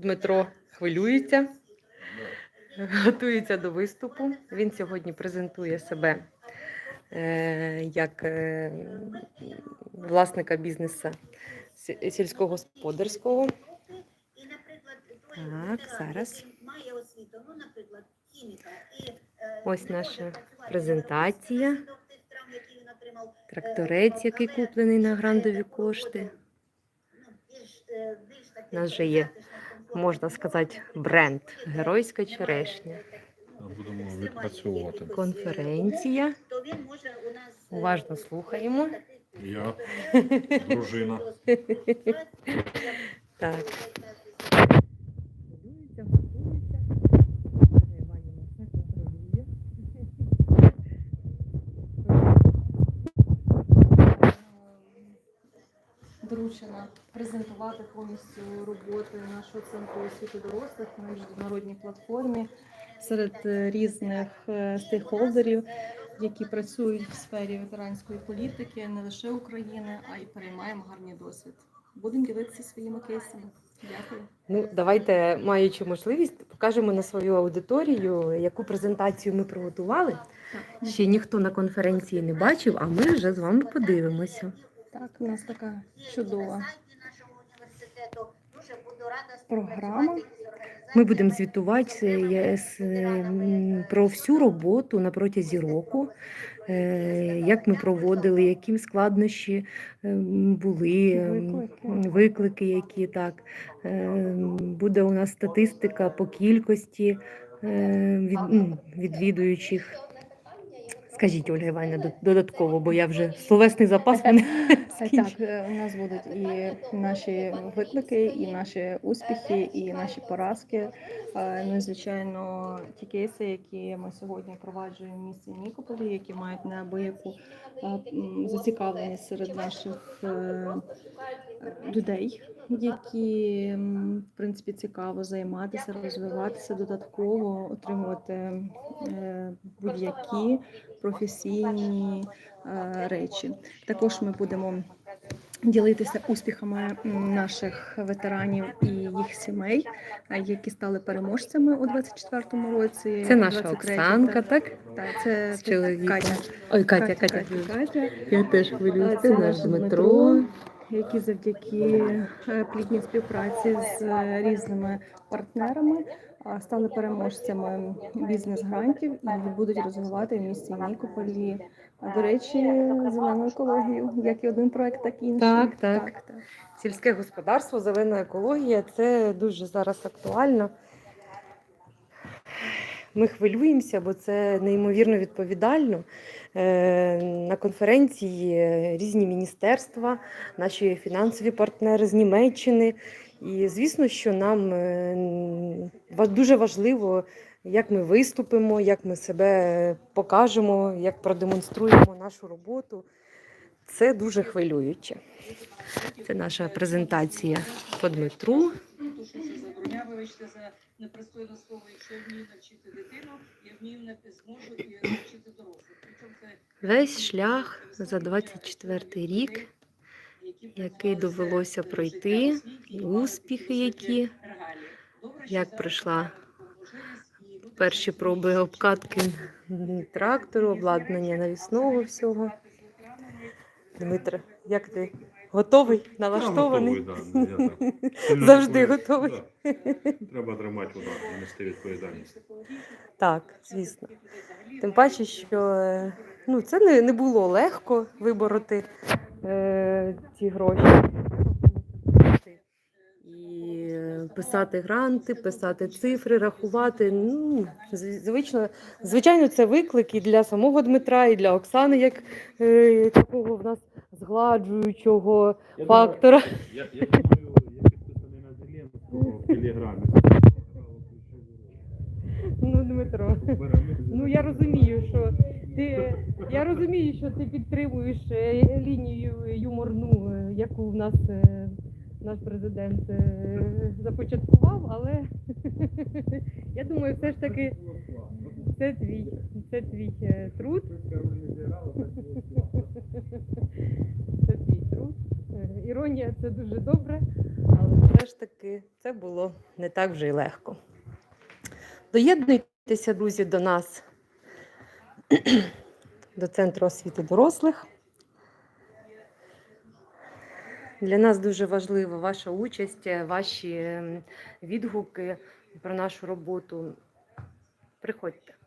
Дмитро хвилюється, готується до виступу. Він сьогодні презентує себе е, як е, власника бізнесу сільськогосподарського. Так, зараз. Ось наша презентація. Тракторець, який куплений на грандові кошти. У нас же є, Можна сказати, бренд Геройська черешня. Будемо відпрацьовувати. Конференція. Уважно слухаємо. Я, дружина. Так. Хвилюється, готується. Ольга Іванівна все контролює. Доручено презентувати повністю роботи нашого центру освіти дорослих на міжнародній платформі серед е, різних е, стейкхолдерів, які працюють в сфері ветеранської політики не лише України, а й переймаємо гарний досвід. Будемо ділитися своїми кейсами. Дякую. Ну, давайте, маючи можливість, покажемо на свою аудиторію, яку презентацію ми приготували. Ще ніхто на конференції не бачив, а ми вже з вами подивимося. Так у нас така чудова програма. Ми будемо звітувати е, е, м, про всю роботу на протязі року, е, як ми проводили, які складнощі е, були, е, Виклики. які так. Е, Буде у нас статистика по кількості е, від, відвідуючих. Скажіть, Ольга Іванівна, до- додатково, бо я вже словесний запас мене Так, е, у нас будуть і наші виклики, і наші успіхи, і наші поразки. Е, Ну і звичайно, ті кейси, які ми сьогодні впроваджуємо в місті Нікополі, які мають неабияку е, зацікавленість серед наших людей, які принципі цікаво займатися, розвиватися додатково, отримувати е, будь-які професійні е, речі. Також ми будемо ділитися успіхами наших ветеранів і їх сімей, які стали переможцями у 24-му році. Це наша 23-му. Оксанка, так? Так, це З чоловіком. Катя. Ой, Катя, Катя. Катя, Катя. Я теж хвилююся. Це Це наш наш Дмитро. Які завдяки е, плідній співпраці з е, різними партнерами стали переможцями бізнес-грантів і будуть розвивати в місті Нікополі. До речі, зелену екологію, як і один проект, так і інший. Так, так. так, так. Сільське господарство, зелена екологія це дуже зараз актуально. Ми хвилюємося, бо це неймовірно відповідально. Е, На конференції різні міністерства, наші фінансові партнери з Німеччини. І звісно, що нам е, дуже важливо, як ми виступимо, як ми себе покажемо, як продемонструємо нашу роботу. Це дуже хвилююче. Це наша презентація по Дмитру. Ну, то, що це забороня, вибачте за непристойне слово, якщо я вмію навчити дитину, я вмію не зможу і навчити дорослих. Причому це Весь шлях за 24 рік, який довелося пройти, і успіхи, які, як пройшла перші проби обкатки трактору, обладнання навісного всього. Дмитро, як ти? Готовий? Налаштований? Я готовий, да, я так. Завжди готовий. да. Треба тримати удар, нести відповідальність. Так, звісно. Тим паче, що ну, це не, не було легко вибороти е, ці гроші. І писати гранти, писати цифри, рахувати. Ну, звично, звичайно, це виклик і для самого Дмитра, і для Оксани, як е, такого в нас згладжуючого фактора. Я, я думаю, я підписаний на Зеленського в телеграмі. Ну, Дмитро. Ну я розумію, що ти я розумію, що ти підтримуєш е, лінію юморну, е, яку в нас е, наш президент започаткував, але я думаю, все ж таки це твій, це твій е, труд. Це твій труд. Е, Іронія це дуже добре, але все ж таки це було не так вже й легко. Доєднуйтеся, друзі, до нас, до Центру освіти дорослих. Для нас дуже важлива ваша участь, ваші ем, відгуки про нашу роботу. Приходьте.